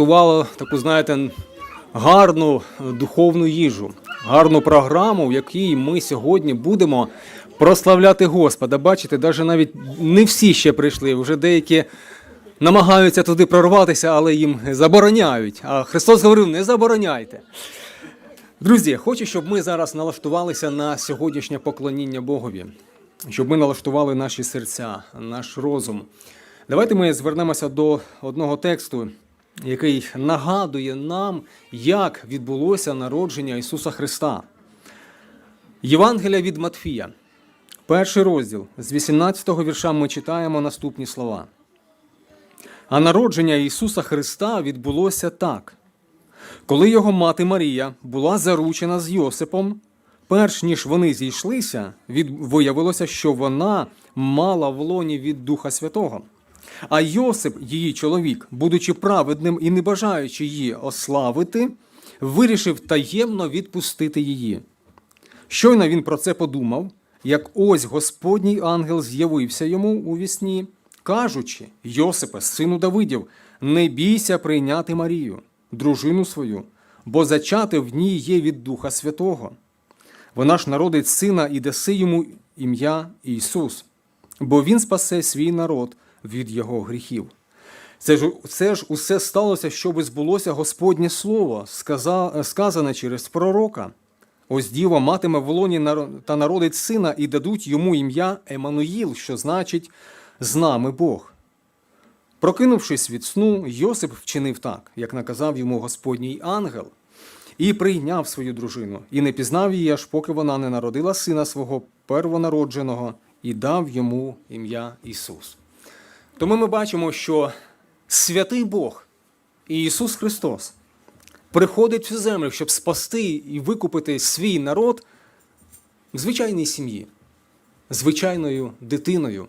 налаштувало таку, знаєте, гарну духовну їжу, гарну програму, в якій ми сьогодні будемо прославляти Господа. Бачите, навіть навіть не всі ще прийшли, вже деякі намагаються туди прорватися, але їм забороняють. А Христос говорив: не забороняйте. Друзі, хочу, щоб ми зараз налаштувалися на сьогоднішнє поклоніння Богові, щоб ми налаштували наші серця, наш розум. Давайте ми звернемося до одного тексту, який нагадує нам, як відбулося народження Ісуса Христа. Євангелія від Матфія, перший розділ з 18-го вірша ми читаємо наступні слова. А народження Ісуса Христа відбулося так. Коли його мати Марія була заручена з Йосипом, перш ніж вони зійшлися, виявилося, що вона мала в лоні від Духа Святого. А Йосип, її чоловік, будучи праведним і не бажаючи її ославити, вирішив таємно відпустити її. Щойно він про це подумав, як ось Господній ангел з'явився йому у вісні, кажучи: Йосипе, сину Давидів, не бійся прийняти Марію, дружину свою, бо зачати в ній є від Духа Святого. Вона ж народить сина і даси йому ім'я Ісус, бо Він спасе свій народ від його гріхів. Це ж, це ж усе сталося, щоби збулося Господнє Слово, сказа, сказане через пророка. Ось діва матиме в лоні наро- та народить сина, і дадуть йому ім'я Еммануїл, що значить з нами Бог. Прокинувшись від сну, Йосип вчинив так, як наказав йому Господній ангел, і прийняв свою дружину, і не пізнав її, аж поки вона не народила сина свого первонародженого і дав йому ім'я Ісус. Тому ми бачимо, що святий Бог і Ісус Христос приходить в цю землю, щоб спасти і викупити свій народ в звичайній сім'ї, звичайною дитиною.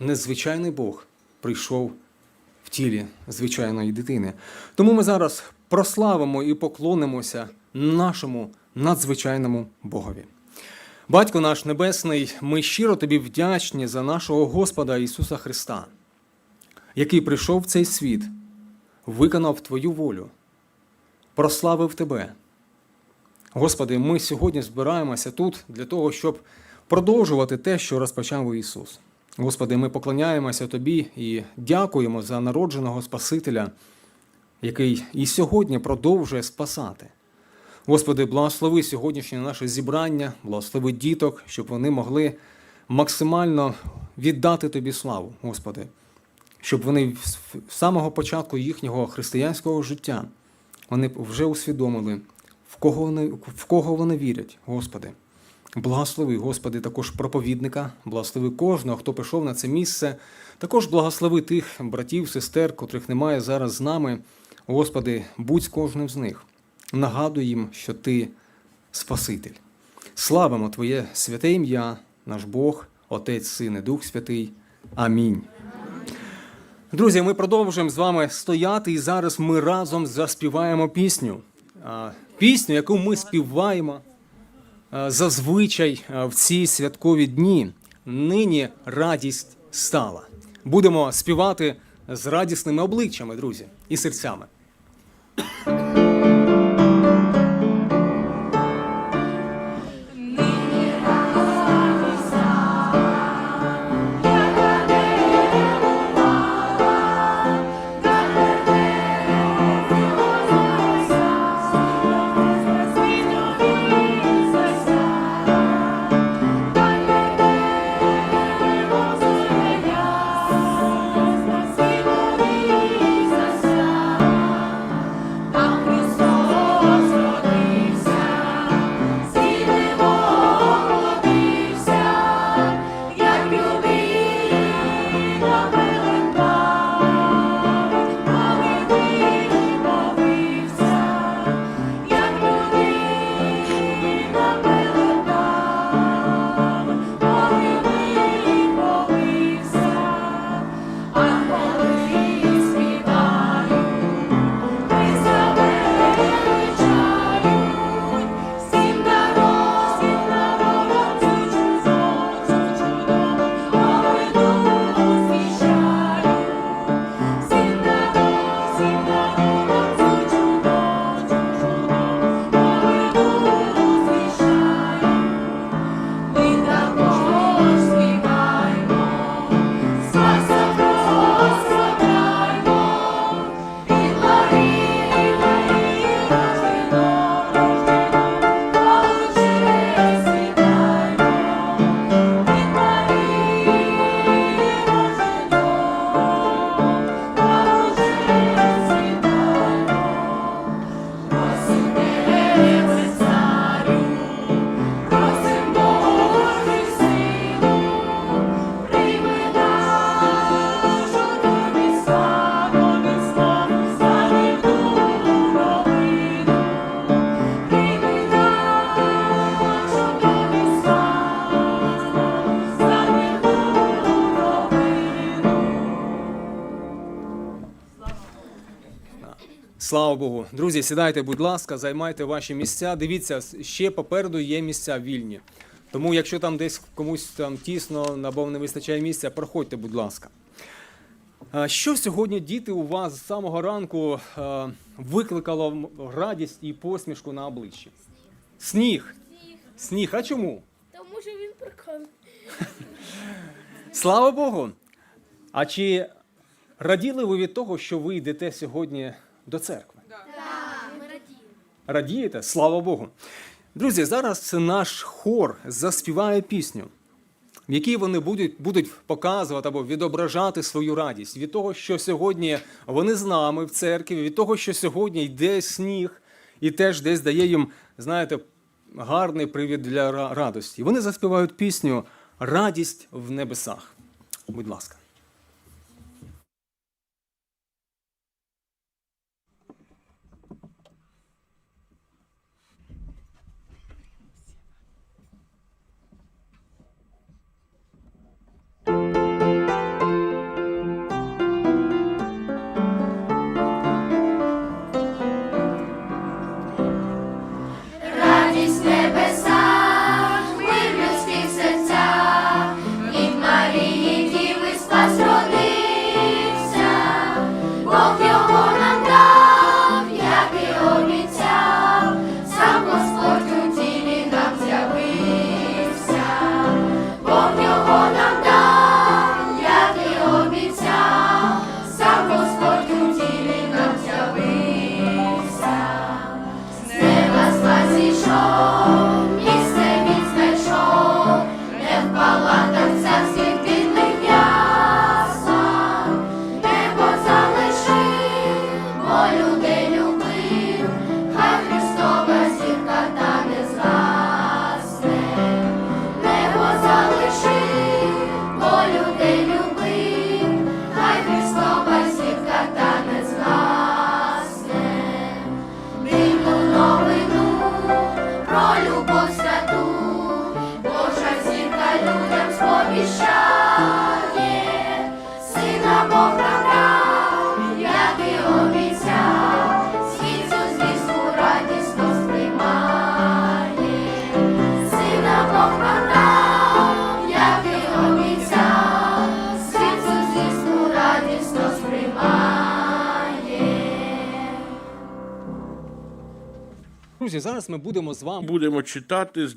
Незвичайний Бог прийшов в тілі звичайної дитини. Тому ми зараз прославимо і поклонимося нашому надзвичайному Богові. Батько наш Небесний, ми щиро тобі вдячні за нашого Господа Ісуса Христа, який прийшов в цей світ, виконав Твою волю, прославив Тебе. Господи, ми сьогодні збираємося тут для того, щоб продовжувати те, що розпочав Ісус. Господи, ми поклоняємося Тобі і дякуємо за народженого Спасителя, який і сьогодні продовжує спасати. Господи, благослови сьогоднішнє наше зібрання, благослови діток, щоб вони могли максимально віддати Тобі славу, Господи, щоб вони з самого початку їхнього християнського життя вони вже усвідомили, в кого вони, в кого вони вірять, Господи. Благослови, Господи, також проповідника, благослови кожного, хто пішов на це місце. Також благослови тих братів, сестер, котрих немає зараз з нами. Господи, будь з кожним з них. Нагадуй їм, що Ти Спаситель. Славимо Твоє святе ім'я, наш Бог, Отець, Син і Дух Святий. Амінь. Друзі, ми продовжуємо з вами стояти, і зараз ми разом заспіваємо пісню. Пісню, яку ми співаємо зазвичай в ці святкові дні. Нині радість стала. Будемо співати з радісними обличчями, друзі, і серцями. Слава Богу. Друзі, сідайте, будь ласка, займайте ваші місця. Дивіться, ще попереду є місця вільні. Тому, якщо там десь комусь там тісно або не вистачає місця, проходьте, будь ласка. Що сьогодні діти у вас з самого ранку викликало радість і посмішку на обличчі? Сніг. Сніг. А чому? Тому що він прикольний. Слава Богу. А чи раділи ви від того, що ви йдете сьогодні до церкви? Ми радіємо. Радієте? Слава Богу. Друзі, зараз наш хор заспіває пісню, в якій вони будуть, будуть показувати або відображати свою радість від того, що сьогодні вони з нами в церкві, від того, що сьогодні йде сніг, і теж десь дає їм, знаєте, гарний привід для радості. Вони заспівають пісню Радість в небесах. Будь ласка. Друзі, зараз ми будемо з вами Будемо читати з